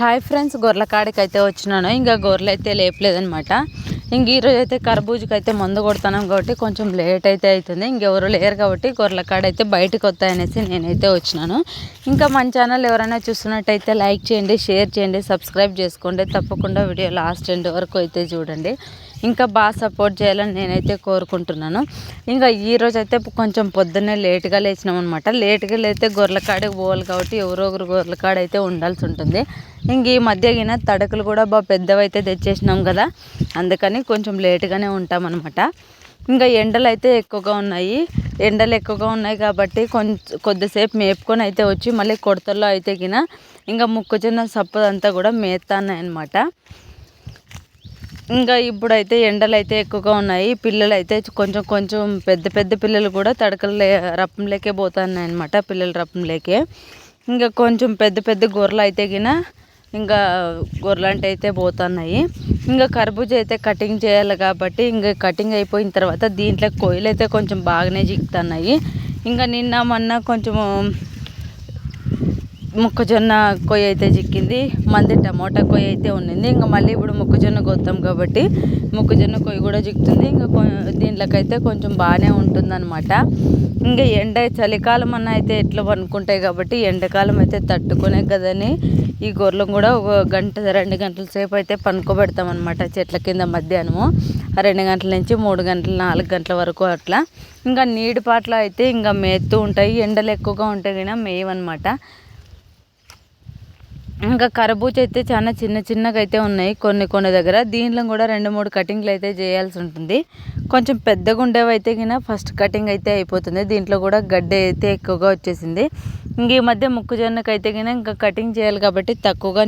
Hi friends గొర్రెల కాడికి అయితే వచ్చినాను. ఇంకా గొర్రెలు అయితే లేపలేదనమాట ఇంక ఈరోజు అయితే కర్బూజకి అయితే మందు కొడుతున్నాం కాబట్టి కొంచెం లేట్ అయితే అవుతుంది ఇంకెవరు లేరు కాబట్టి గొర్రెల కాడ అయితే బయటకు వస్తాయనేసి నేనైతే వచ్చినాను. ఇంకా మన ఛానల్ ఎవరైనా చూస్తున్నట్టయితే లైక్ చేయండి షేర్ చేయండి సబ్స్క్రైబ్ చేసుకోండి. తప్పకుండా వీడియో లాస్ట్ ఎండ్ వరకు అయితే చూడండి. ఇంకా బాగా సపోర్ట్ చేయాలని నేనైతే కోరుకుంటున్నాను. ఇంకా ఈరోజు అయితే కొంచెం పొద్దున్నే లేట్గా లేచినాం అనమాట లేట్గా లేతే గొర్రెల కాడకి పోవాలి కాబట్టి ఎవరో ఒకరు గొర్రెల కాడ అయితే ఉండాల్సి ఉంటుంది. ఇంక ఈ మధ్య గిన తడకలు కూడా బాగా పెద్దవైతే తెచ్చేసినాం కదా. అందుకని కొంచెం లేటుగానే ఉంటామన్నమాట. ఇంకా ఎండలు అయితే ఎక్కువగా ఉన్నాయి. ఎండలు ఎక్కువగా ఉన్నాయి కాబట్టి కొంచెం కొద్దిసేపు మేపుకొని అయితే వచ్చి మళ్ళీ కొడతల్లో అయితే గిన ఇంకా మొక్కజొన్న సప్పదంతా కూడా మేస్తాన్నాయి అనమాట ఇంకా ఇప్పుడైతే ఎండలు అయితే ఎక్కువగా ఉన్నాయి. పిల్లలు అయితే కొంచెం కొంచెం పెద్ద పెద్ద పిల్లలు కూడా తడకలు రప్పంలేకే పోతున్నాయి అనమాట పిల్లల రప్పంలేకే ఇంకా కొంచెం పెద్ద పెద్ద గొర్రెలు అయితే గిన ఇంకా గొర్రెలంటే అయితే పోతున్నాయి. ఇంకా కర్బూజ అయితే కటింగ్ చేయాలి కాబట్టి ఇంకా కటింగ్ అయిపోయిన తర్వాత దీంట్లో కొయ్యలు అయితే కొంచెం బాగానే చిక్కుతున్నాయి. ఇంకా నిన్న మొన్న కొంచెము మొక్కజొన్న కొయ్య అయితే చిక్కింది మంది టమోటా కొయ్య అయితే ఉన్నింది. ఇంకా మళ్ళీ ఇప్పుడు మొక్కజొన్న కొత్తాం కాబట్టి మొక్కజొన్న కొయ్య కూడా చిక్కుతుంది. ఇంకా దీంట్లోకైతే కొంచెం బాగానే ఉంటుందన్నమాట. ఇంకా ఎండ చలికాలం అన్న అయితే ఎట్లా పనుకుంటాయి కాబట్టి ఎండాకాలం అయితే తట్టుకునే కదని ఈ గొర్రెలు కూడా ఒక గంట రెండు గంటల సేపు అయితే పనుకోబెడతామన్నమాట చెట్ల కింద మధ్యాహ్నము. రెండు గంటల నుంచి మూడు గంటల నాలుగు గంటల వరకు అట్లా. ఇంకా నీటి పాటలు అయితే ఇంకా మేత్తూ ఉంటాయి ఎండలు ఎక్కువగా ఉంటాయి కానీ మేయవన్నమాట. ఇంకా కరబూజ అయితే చాలా చిన్న చిన్నగా అయితే ఉన్నాయి కొన్ని కొన్ని దగ్గర. దీనిలో కూడా రెండు మూడు కటింగ్లు అయితే చేయాల్సి ఉంటుంది. కొంచెం పెద్దగా ఉండేవైతే అయితే కింద ఫస్ట్ కటింగ్ అయితే అయిపోతుంది. దీంట్లో కూడా గడ్డి అయితే ఎక్కువగా వచ్చేసింది. ఇంక ఈ మధ్య మొక్కజొన్నకు అయితే కింద ఇంకా కటింగ్ చేయాలి కాబట్టి తక్కువగా